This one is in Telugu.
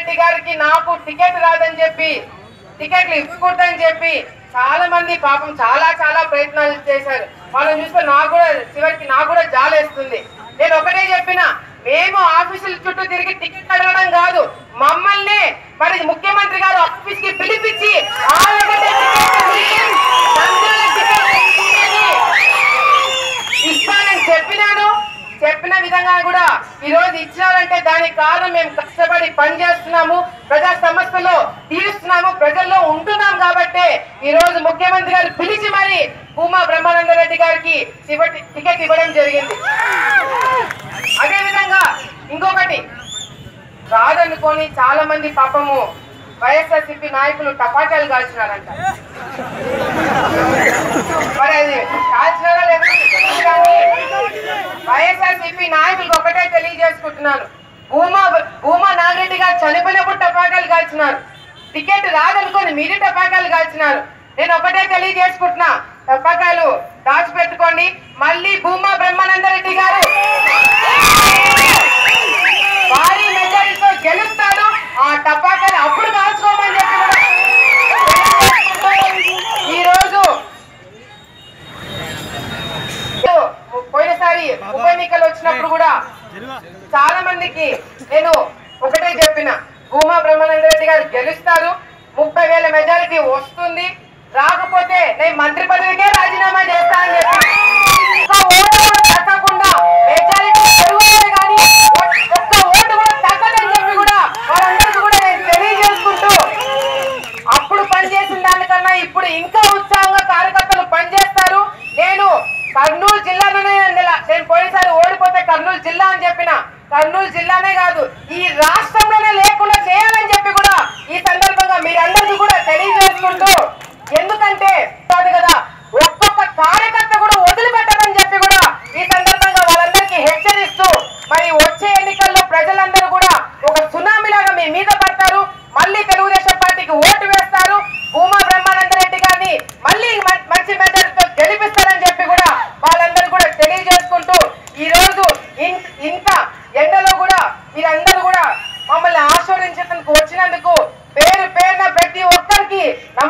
రెడ్డి గారికి నాకు టికెట్ రాదని చెప్పి టికెట్లు ఇవ్వకూడదని చెప్పి చాలా మంది పాపం చాలా చాలా ప్రయత్నాలు చేశారు. వాళ్ళని చూస్తే నాకు కూడా చివరికి నాకు కూడా జాలేస్తుంది. నేను ఒకటే చెప్పిన మేము ఆఫీసుల చుట్టూ తిరిగి టికెట్ అడగడం కాదు మమ్మల్ని మరి ముఖ్యమంత్రి గారు ఆఫీస్కి పిలిపించి ఇస్తానని చెప్పినాను. చెప్పిన విధంగా కూడా ఈ రోజు ఇచ్చినారంటే దానికి కారణం మేము కష్టపడి పని చేస్తున్నాము ప్రజా సమస్యలో తీరుస్తున్నాము ప్రజల్లో ఉంటున్నాం కాబట్టి ఈ రోజు ముఖ్యమంత్రి గారు పిలిచి మరి భూమా బ్రహ్మానంద రెడ్డి గారికి టికెట్ టికెట్ ఇవ్వడం జరిగింది. అదే విధంగా ఇంకొకటి కాదనుకొని చాలా మంది పాపము వైఎస్ఆర్సీపీ నాయకులు టపాటాలు కాల్చినారంట మరి అది కాల్చినారా లేదా తెలియదు కానీ వైఎస్ఆర్సీపీ నాయకులకు ఒకటే చెప్తున్నాను భూమా భూమా నాగిరెడ్డి గారు చనిపోయినప్పుడు టపాకాయలు కాల్చినారు. టికెట్ రాదనుకొని మీరే టపాకాయలు కాల్చినారు. నేను ఒకటే తెలియజేసుకుంటున్నా టపాకాయలు దాచిపెట్టుకోండి. మళ్ళీ భూమా బ్రహ్మానందరెడ్డి గారు భారీ మెజారిటీతో గెలుస్తారు ఆ టపాకాయలు అప్పుడు కాల్చుకోమని చెప్పి కూడా ఈ రోజు పోయినసారి ఉప ఎన్నికలు వచ్చినప్పుడు కూడా చాలా మందికి నేను ఒకటే చెప్పిన భూమా బ్రహ్మానంద రెడ్డి గారు గెలుస్తారు ముప్పై వేల మెజారిటీ వస్తుంది రాకపోతే నేను మంత్రి పదవికే రాజీనామా చేస్తా అని చెప్పి ఒక్క కూడా తగ్గకుండా మెజారిటీ పెరుగుతుంది కానీ ఒక్క ఓటు కూడా తగ్గదని చెప్పి కూడా వాళ్ళందరికీ కూడా నేను తెలియజేసుకుంటూ అప్పుడు పనిచేసిన దానికన్నా ఇప్పుడు ఇంకా ఉత్సాహంగా కార్యకర్తలు పనిచేస్తారు. నేను కర్నూలు జిల్లాలోనే కూడా నేను పోయినసారి ఓడిపోతే కర్నూలు జిల్లా అని చెప్పిన. కర్నూలు జిల్లానే కాదు ఈ రాష్ట్రంలోనే లేకుండా చేయాలని చెప్పి కూడా ఈ సందర్భంగా మీరందరికీ కూడా తెలియజేసుకుంటూ ఎందుకంటే కాదు కదా ఒక్కొక్క కార్యకర్త కూడా వదిలిపెట్టదని చెప్పి కూడా ఈ సందర్భంగా వాళ్ళందరికీ హెచ్చరిస్తూ మరి వచ్చే ఎన్నికల్లో ప్రజలందరూ కూడా ఒక సునామీ లాగా మీ మీద పడతారు. మళ్ళీ తెలుగుదేశం పార్టీకి ఓటు వేస్తారు భూమా బ్రహ్మానంద రెడ్డి గారిని మళ్ళీ మ- మంచి మెజారిటీతో గెలిపిస్తారని చెప్పి కూడా వాళ్ళందరూ కూడా తెలియజేసుకుంటూ ఈ రోజు ఇన్- ఇంత ఎండలో కూడా మీరందరూ కూడా మమ్మల్ని ఆశీర్వదించేందుకు వచ్చినందుకు పేరు పేరున ప్రతి ఒక్కరికి నమస్కారాలు